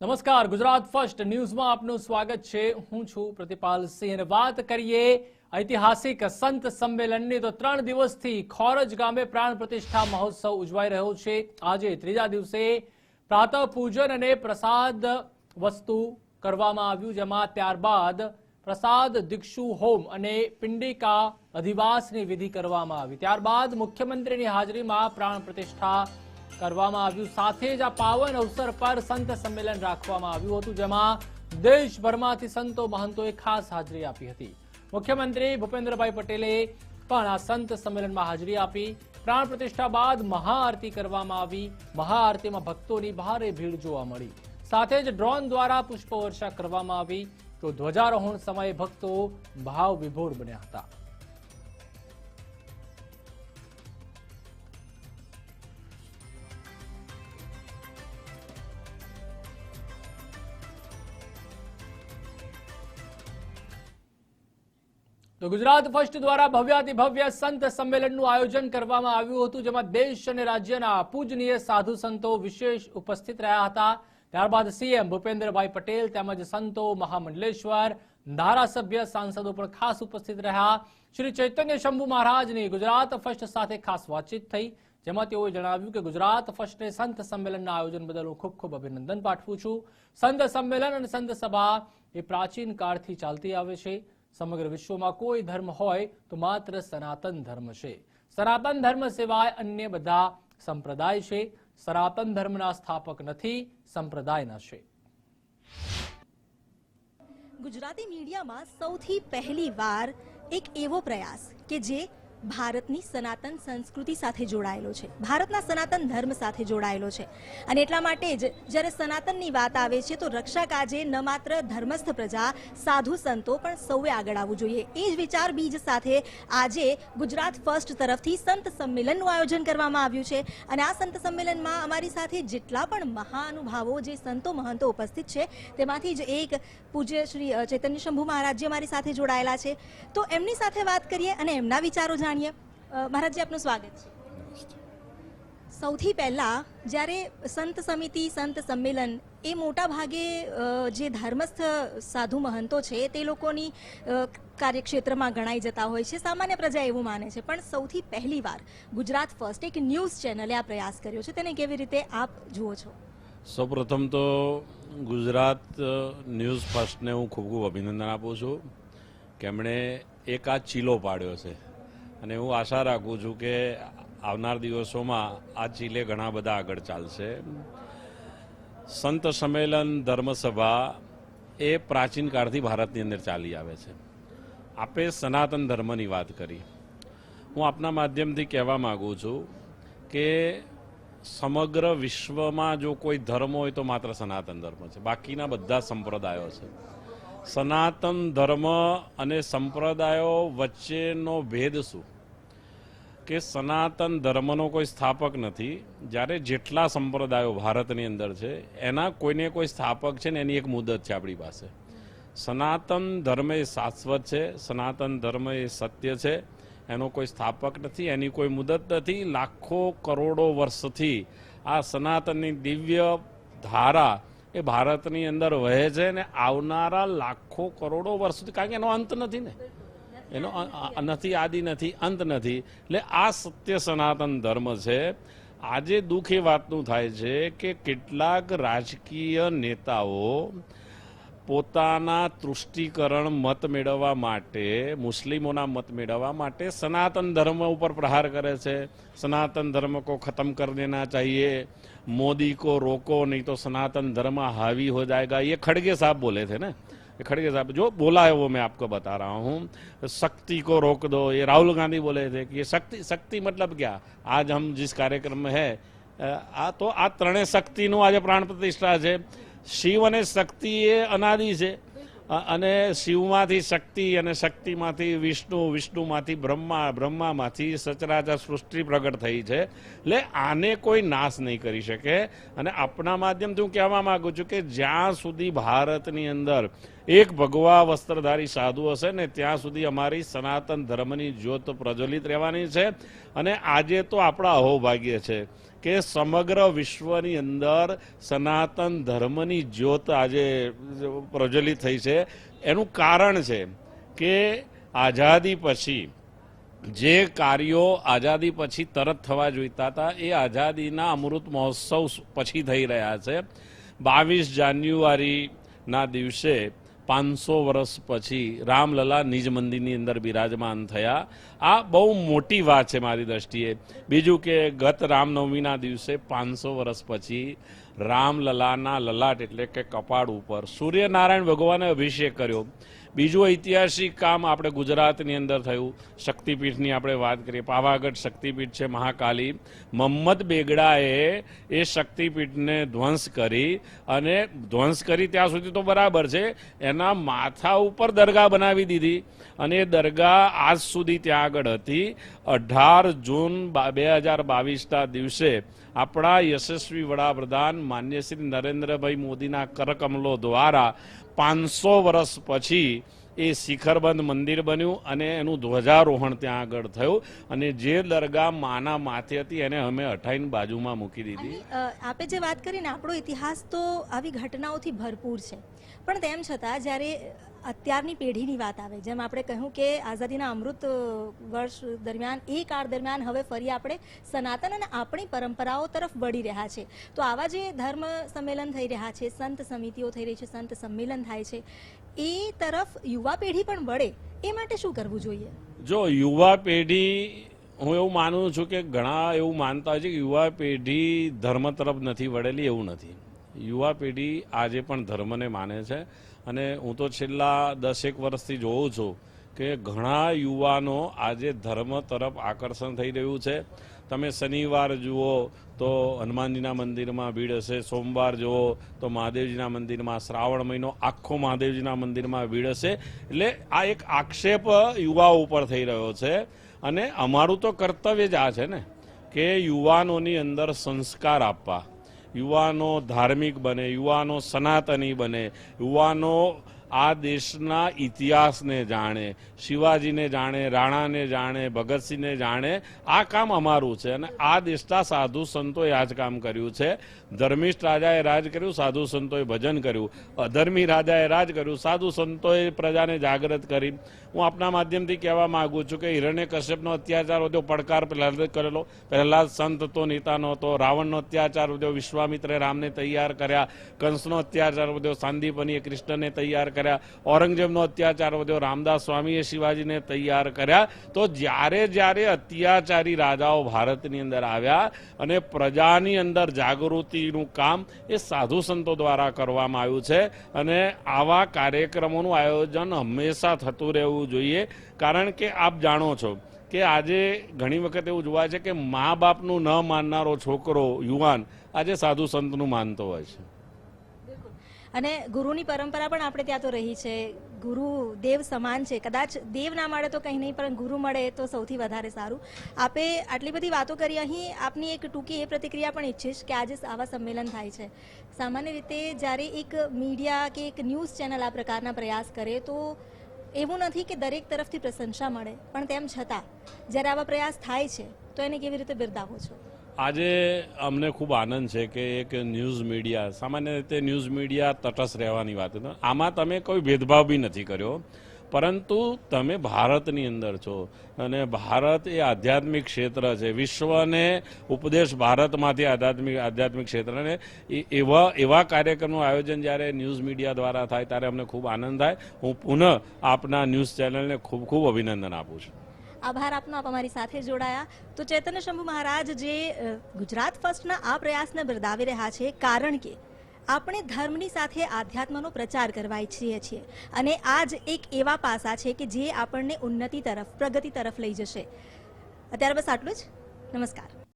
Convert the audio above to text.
નમસ્કાર, ગુજરાત ફર્સ્ટ ન્યૂઝમાં આપનું સ્વાગત છે. હું છું પ્રતિપાલ સિંહ. વાત કરીએ ઐતિહાસિક સંત સંમેલનની, તો ત્રણ દિવસથી ખોરજ ગામે પ્રાણ પ્રતિષ્ઠા મહોત્સવ ઉજવાઈ રહ્યો છે. આજે ત્રીજા દિવસે પ્રાતઃ પૂજન અને પ્રસાદ વસ્તુ કરવામાં આવ્યું, જેમાં ત્યારબાદ પ્રસાદ, દીક્ષુ, હોમ અને પિંડિકા અધિવાસની વિધિ કરવામાં આવી. ત્યારબાદ મુખ્યમંત્રીની હાજરીમાં પ્રાણ પ્રતિષ્ઠા કરવામાં આવ્યું. સાથે જ આ પાવન અવસર પર સંત સંમેલન રાખવામાં આવ્યું હતું, જેમાં દેશભરમાંથી સંતો મહંતોએ ખાસ હાજરી આપી હતી. મુખ્યમંત્રી ભૂપેન્દ્રભાઈ પટેલે પણ આ સંત સંમેલનમાં હાજરી આપી. પ્રાણ પ્રતિષ્ઠા બાદ મહાઆરતી કરવામાં આવી. મહાઆરતીમાં ભક્તોની ભારે ભીડ જોવા મળી. સાથે જ ડ્રોન દ્વારા પુષ્પવર્ષા કરવામાં આવી. તો ધ્વજારોહણ સમયે ભક્તો ભાવ વિભોર બન્યા હતા. તો ગુજરાત ફર્સ્ટ દ્વારા ભવ્યાતિ ભવ્ય સંત સંમેલનનું આયોજન કરવામાં આવ્યું હતું, જેમાં દેશ અને રાજ્યના પૂજનીય સાધુ સંતો વિશેષ ઉપસ્થિત રહ્યા હતા. ત્યારબાદ સીએમ ભૂપેન્દ્રભાઈ પટેલ તેમજ સંતો મહામંડલેશ્વર, ધારાસભ્ય, સાંસદો પણ ખાસ ઉપસ્થિત રહ્યા. શ્રી ચૈતન્ય શંભુ મહારાજની ગુજરાત ફર્સ્ટ સાથે ખાસ વાતચીત થઈ, જેમાં તેઓએ જણાવ્યું કે ગુજરાત ફર્સ્ટને સંત સંમેલનના આયોજન બદલ હું ખૂબ ખૂબ અભિનંદન પાઠવું છું. સંત સંમેલન અને સંત સભા એ પ્રાચીન કાળથી ચાલતી આવે છે. સમગ્ર વિશ્વમાં કોઈ ધર્મ હોય તો માત્ર સનાતન ધર્મ છે. સનાતન ધર્મ સિવાય અન્ય બધા સંપ્રદાય છે. સનાતન ધર્મના સ્થાપક નથી, સંપ્રદાયના છે. ગુજરાતી મીડિયામાં સૌથી પહેલી વાર એક એવો પ્રયાસ કે જે ભારતની સનાતન સંસ્કૃતિ સાથે જોડાયેલો છે. ભારતના સનાતન ધર્મ સાથે જોડાયેલો છે. અને એટલા માટે જ જ્યારે સનાતનની વાત આવે છે, તો રક્ષા કાજે ન માત્ર ધર્મસ્થ પ્રજા, સાધુ સંતો પણ સૌએ આગળ આવવું જોઈએ. એ જ વિચાર બીજ સાથે આજે ગુજરાત ફર્સ્ટ તરફથી સંત સંમેલનનું આયોજન કરવામાં આવ્યું છે. અને આ સંત સંમેલનમાં અમારી સાથે જેટલા પણ મહાનુભાવો, જે સંતો મહંતો ઉપસ્થિત છે, તેમાંથી જ એક પૂજ્ય શ્રી ચૈતન્ય શંભુ મહારાજજી અમારી સાથે જોડાયેલા છે. તો એમની સાથે વાત કરીએ અને એમના વિચારો જાણીએ. અ, મહારાજજી આપનું સ્વાગત છે. સૌથી પહેલાં જ્યારે સંત સમિતિ સંત સંમેલન એ મોટા ભાગે જે ધર્મસ્થ સાધુ મહંતો છે તે લોકોની કાર્યક્ષેત્રમાં ગણાઈ જતા હોય છે. સામાન્ય પ્રજા એવું માને છે. પણ સૌથી પહેલી વાર ગુજરાત ફર્સ્ટ એક ન્યૂઝ ચેનલે આ પ્રયાસ કર્યો છે. તેને કેવી રીતે આપ જુઓ છો? સૌપ્રથમ તો ગુજરાત ન્યૂઝ ફર્સ્ટને હું ખૂબ ખૂબ અભિનંદન આપું છું. કે એમણે એક આ ચીલો પાડ્યો છે. અને હું આશા રાખું છું કે આવનાર દિવસોમાં આ ચીલે ઘણા બધા આગળ ચાલશે. સંત સંમેલન ધર્મસભા એ પ્રાચીન કાળથી ભારતની અંદર ચાલી આવે છે. આપે સનાતન ધર્મની વાત કરી. હું આપના માધ્યમથી કહેવા માગું છું કે સમગ્ર વિશ્વમાં જો કોઈ ધર્મ હોય તો માત્ર સનાતન ધર્મ છે. બાકીના બધા સંપ્રદાયો છે. સનાતન ધર્મ અને સંપ્રદાયો વચ્ચેનો ભેદ શું? કે સનાતન ધર્મનો કોઈ સ્થાપક નથી, જ્યારે જેટલા સંપ્રદાયો ભારતની અંદર છે, એના કોઈને કોઈ સ્થાપક છે ને એની એક મુદત છે આપણી પાસે. સનાતન ધર્મ એ શાશ્વત છે, સનાતન ધર્મ એ સત્ય છે, એનો કોઈ સ્થાપક નથી, એની કોઈ મુદત નથી. લાખો કરોડો વર્ષથી આ સનાતનની દિવ્ય ધારા એ ભારતની અંદર વહે છે ને આવનારા લાખો કરોડો વર્ષ સુધી. કારણ કે એનો અંત નથી ને. એનો નથી, આદિ નથી, અંત નથી. એટલે આ સત્ય સનાતન ધર્મ છે. આજે દુઃખ એ વાતનું થાય છે કે કેટલાક રાજકીય નેતાઓ પોતાના તૃષ્ટિકરણ મત મેળવવા માટે મુસ્લિમોના મત મેળવવા માટે સનાતન ધર્મ ઉપર પ્રહાર કરે છે સનાતન ધર્મ કો ખતમ કર દેના चाहिए मोदी को रोको नहीं तो सनातन धर्म हावी हो जाएगा ये खड़गे साहब बोले थे ना ये खड़गे साहब जो बोला है वो मैं आपको बता रहा हूँ शक्ति को रोक दो ये राहुल गांधी बोले थे कि ये शक्ति शक्ति मतलब क्या आज हम जिस कार्यक्रम में है અ, આ તો આ ત્રણેય શક્તિનું આજે પ્રાણ પ્રતિષ્ઠા છે શિવ અને શક્તિ એ અનાદિ છે. અને શિવમાંથી શક્તિ અને શક્તિમાંથી વિષ્ણુ, વિષ્ણુમાંથી બ્રહ્મા, બ્રહ્મામાંથી સચરાચર સૃષ્ટિ પ્રગટ થઈ છે. એટલે આને કોઈ નાશ નહીં કરી શકે. અને આપણા માધ્યમથી હું કહેવા માગું છું કે જ્યાં સુધી ભારતની અંદર એક ભગવા વસ્ત્રધારી સાધુ હશે ને ત્યાં સુધી અમારી સનાતન ધર્મની જ્યોત પ્રજ્વલિત રહેવાની છે. અને આજે તો આપણા અહોભાગ્ય છે. કે સમગ્ર વિશ્વની અંદર સનાતન ધર્મની જ્યોત આજે પ્રજ્વલિત થઈ છે. એનું કારણ છે કે આઝાદી પછી જે કાર્યો આઝાદી પછી તરત થવા જોઈતા હતા, એ આઝાદીના અમૃત મહોત્સવ પછી થઈ રહ્યા છે. બાવીસ જાન્યુઆરીના દિવસે પાંચસો વર્ષ પછી રામલલા નિજ મંદિરની અંદર બિરાજમાન થયા. આ બહુ મોટી વાત છે મારી દ્રષ્ટિએ. બીજું કે ગત રામનવમીના દિવસે પાંચસો વર્ષ પછી રામલલાના લલાટ એટલે કે કપાળ ઉપર સૂર્યનારાયણ ભગવાને અભિષેક કર્યો. બીજું ઐતિહાસિક કામ આપણે ગુજરાતની અંદર થયું. શક્તિપીઠની આપણે વાત કરીએ. પાવાગઢ શક્તિપીઠ છે મહાકાલી. મહમ્મદ બેગડાએ એ શક્તિપીઠને ધ્વંસ કરી અને ધ્વંસ કરી ત્યાં સુધી તો બરાબર છે. એના માથા ઉપર દરગાહ બનાવી દીધી અને એ દરગાહ આજ સુધી ત્યાં આગળ હતી. અઢાર જૂન બે હજાર બાવીસના દિવસે આપણા યશસ્વી વડાપ્રધાન માન્ય શ્રી નરેન્દ્રભાઈ મોદીના કરકમલો દ્વારા પાંચસો વર્ષ પછી એ શિખરબંધ મંદિર બન્યું અને એનું ધ્વજારોહણ ત્યાં આગળ થયું અને જે દરગાહ માના માથે હતી એને અમે અઠાઈન બાજુમાં મૂકી દીધી. આપે જે વાત કરીને આપણો ઇતિહાસ તો આવી ઘટનાઓથી ભરપૂર છે. પણ તેમ છતાં જ્યારે અત્યારની પેઢીની વાત આવે. જેમ આપણે કહ્યું કે આઝાદીના અમૃત વર્ષ દરમિયાન, એ કાળ દરમિયાન હવે ફરી આપણે સનાતન અને આપણી પરંપરાઓ તરફ વળી રહ્યા છે. તો આવા જે ધર્મ સંમેલન થઈ રહ્યા છે, સંત સમિતિઓ થઈ રહી છે, સંત સંમેલન થાય છે, એ તરફ યુવા પેઢી પણ વળે. એ માટે શું કરવું જોઈએ? જો યુવા પેઢી, હું એવું માનું છું કે ઘણા એવું માનતા હોય છે કે યુવા પેઢી ધર્મ તરફ નથી વળેલી, એવું નથી. યુવા પેઢી આજે પણ ધર્મને માને છે. અને હું તો છેલ્લા દસેક વર્ષથી જોઉં છું કે ઘણા યુવાનો આજે ધર્મ તરફ આકર્ષણ થઈ રહ્યું છે. તમે શનિવાર જુઓ તો હનુમાનજીના મંદિરમાં ભીડ હશે, સોમવાર જુઓ તો મહાદેવજીના મંદિરમાં, શ્રાવણ મહિનો આખો મહાદેવજીના મંદિરમાં ભીડ હશે. એટલે આ એક આક્ષેપ યુવાઓ ઉપર થઈ રહ્યો છે. અને અમારું તો કર્તવ્ય જ આ છે ને, કે યુવાનોની અંદર સંસ્કાર આપવા. યુવાનો ધાર્મિક બને યુવાનો સનાતની બને યુવાનો આ દેશના ઇતિહાસને જાણે, શિવાજીને જાણે, રાણાને જાણે, ભગતસિંહને જાણે આ કામ અમારું છે અને આ દેશના સાધુ સંતોએ આ જ કામ કર્યું છે. ધર્મિષ્ઠ રાજાએ રાજ કર્યું, સાધુ સંતોએ ભજન કર્યું. અધર્મી રાજાએ રાજ કર્યું, સાધુ સંતોએ પ્રજાને જાગૃત કરી. હું આપના માધ્યમથી કહેવા માંગુ છું કે હિરણ્ય કશ્યપનો અત્યાચાર વધ્યો, પડકાર પહેલાં કરેલો. પહેલાં સંત હતો નેતાનો હતો, રાવણનો અત્યાચાર વધ્યો, વિશ્વામિત્રે રામને તૈયાર કર્યા, કંસનો અત્યાચાર વધ્યો, સાંદીપનીએ કૃષ્ણને તૈયાર કર્યા. ઔરંગઝેબનો અત્યાચાર વધ્યો. રામદાસ સ્વામીએ શિવાજીને તૈયાર કર્યા. તો જ્યારે જ્યારે અત્યાચારી રાજાઓ ભારતની અંદર આવ્યા અને પ્રજાની અંદર જાગૃતિનું કામ એ સાધુ સંતો દ્વારા કરવામાં આવ્યું છે અને આવા કાર્યક્રમોનું આયોજન હંમેશા થતું રહેવું જોઈએ. કારણ કે આપ જાણો છો કે આજે ઘણી વખત એવું જોવાય છે કે મા બાપનું ન માનનારો છોકરો યુવાન આજે સાધુ સંતનું માનતો હોય છે. અને ગુરુની પરંપરા પણ આપણે ત્યાં તો રહી છે. ગુરુ દેવ સમાન છે. કદાચ દેવ ના મળે તો કંઈ નહીં, પણ ગુરુ મળે તો સૌથી વધારે સારું. આપે આટલી બધી વાતો કરી. અહીં આપની એક ટૂંકી એ પ્રતિક્રિયા પણ ઈચ્છીશ કે આજે આવા સંમેલન થાય છે. સામાન્ય રીતે જ્યારે એક મીડિયા કે એક ન્યૂઝ ચેનલ આ પ્રકારના પ્રયાસ કરે તો એવું નથી કે દરેક તરફથી પ્રશંસા મળે. પણ તેમ છતાં, જ્યારે આવા પ્રયાસ થાય છે, તો એને કેવી રીતે બિરદાવો છો? આજે અમને ખૂબ આનંદ છે કે એક ન્યૂઝ મીડિયા, સામાન્ય રીતે ન્યૂઝ મીડિયા તટસ્થ રહેવાની વાત આમાં તમે કોઈ ભેદભાવ બી નથી કર્યો. પરંતુ તમે ભારતની અંદર છો અને ભારત એ આધ્યાત્મિક ક્ષેત્ર છે. વિશ્વને ઉપદેશ ભારતમાંથી આધ્યાત્મિક આધ્યાત્મિક ક્ષેત્રને એવા એવા કાર્યક્રમનું આયોજન જ્યારે ન્યૂઝ મીડિયા દ્વારા થાય ત્યારે અમને ખૂબ આનંદ થાય. હું પુનઃ આપના ન્યૂઝ ચેનલને ખૂબ ખૂબ અભિનંદન આપું છું. આભાર આપનો, આપ અમારી સાથે જોડાયા. તો ચૈતન્ય શંભુ મહારાજ, જે ગુજરાત ફર્સ્ટના આ પ્રયાસને બિરદાવી રહ્યા છે, કારણ કે આપણે ધર્મની સાથે આધ્યાત્મનો પ્રચાર કરવા ઈચ્છીએ છીએ. અને આ જ એક એવા પાસા છે કે જે આપણને ઉન્નતિ તરફ, પ્રગતિ તરફ લઈ જશે. અત્યારે બસ આટલું જ. નમસ્કાર.